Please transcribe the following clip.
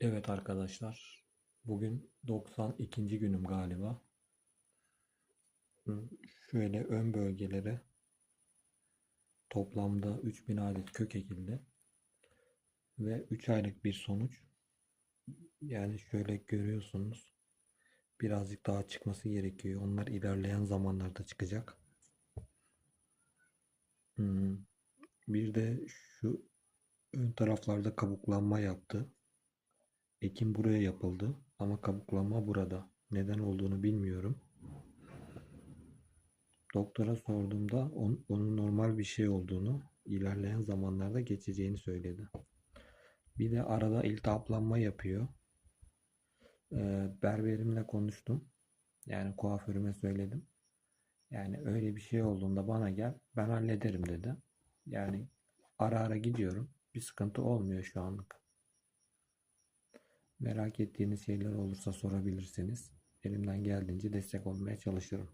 Evet arkadaşlar, bugün 92. günüm galiba. Şöyle ön bölgelere toplamda 3000 adet kök ekildi ve 3 aylık bir sonuç. Yani şöyle görüyorsunuz. Birazcık daha çıkması gerekiyor. Onlar ilerleyen zamanlarda çıkacak. Bir de şu ön taraflarda kabuklanma yaptı. Ekim buraya yapıldı ama kabuklanma burada. Neden olduğunu bilmiyorum. Doktora sorduğumda on- onun normal bir şey olduğunu, ilerleyen zamanlarda geçeceğini söyledi. Bir de arada iltihaplanma yapıyor. Ee, berberimle konuştum. Yani kuaförüme söyledim. Yani öyle bir şey olduğunda bana gel, ben hallederim dedi. Yani ara ara gidiyorum. Bir sıkıntı olmuyor şu anlık. Merak ettiğiniz şeyler olursa sorabilirsiniz. Elimden geldiğince destek olmaya çalışırım.